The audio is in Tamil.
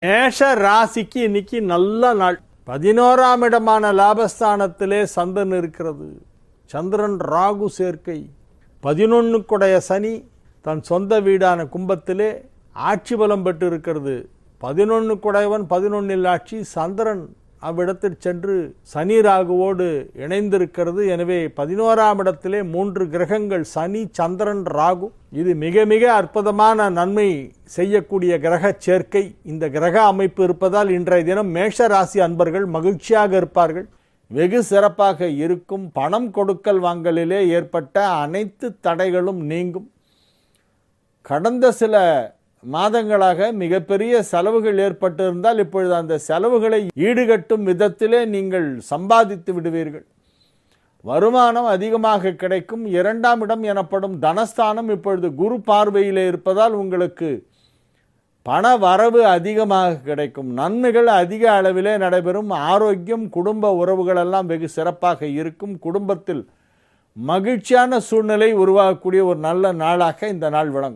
மேஷ ராசிக்கு இன்னைக்கு நல்ல நாள். பதினோராம் இடமான லாபஸ்தானத்திலே சந்திரன் இருக்கிறது. சந்திரன் ராகு சேர்க்கை. பதினொன்னுக்குடைய சனி தன் சொந்த வீடான கும்பத்திலே ஆட்சி பலம் பெற்று இருக்கிறது பதினொன்னுக்குடையவன் பதினொன்னில் ஆட்சி சந்திரன். அவ்விடத்தில் சென்று சனி ராகுவோடு இணைந்திருக்கிறது. எனவே பதினோராம் இடத்திலே மூன்று கிரகங்கள் சனி சந்திரன் ராகு. இது மிக மிக அற்புதமான நன்மை செய்யக்கூடிய கிரக சேர்க்கை. இந்த கிரக அமைப்பு இருப்பதால் இன்றைய தினம் மேஷ ராசி அன்பர்கள் மகிழ்ச்சியாக இருப்பார்கள். வெகு சிறப்பாக இருக்கும். பணம் கொடுக்கல் வாங்கலிலே ஏற்பட்ட அனைத்து தடைகளும் நீங்கும். கடந்த சில மாதங்களாக மிகப்பெரிய செலவுகள் ஏற்பட்டிருந்தால் இப்பொழுது அந்த செலவுகளை ஈடுகட்டும் விதத்திலே நீங்கள் சம்பாதித்து விடுவீர்கள். வருமானம் அதிகமாக கிடைக்கும். இரண்டாம் இடம் எனப்படும் தனஸ்தானம் இப்பொழுது குரு பார்வையிலே இருப்பதால் உங்களுக்கு பண வரவு அதிகமாக கிடைக்கும். நன்மைகள் அதிக அளவிலே நடைபெறும். ஆரோக்கியம் குடும்ப உறவுகள் எல்லாம் வெகு சிறப்பாக இருக்கும். குடும்பத்தில் மகிழ்ச்சியான சூழ்நிலை உருவாகக்கூடிய ஒரு நல்ல நாளாக இந்த நாள் விளங்கும்.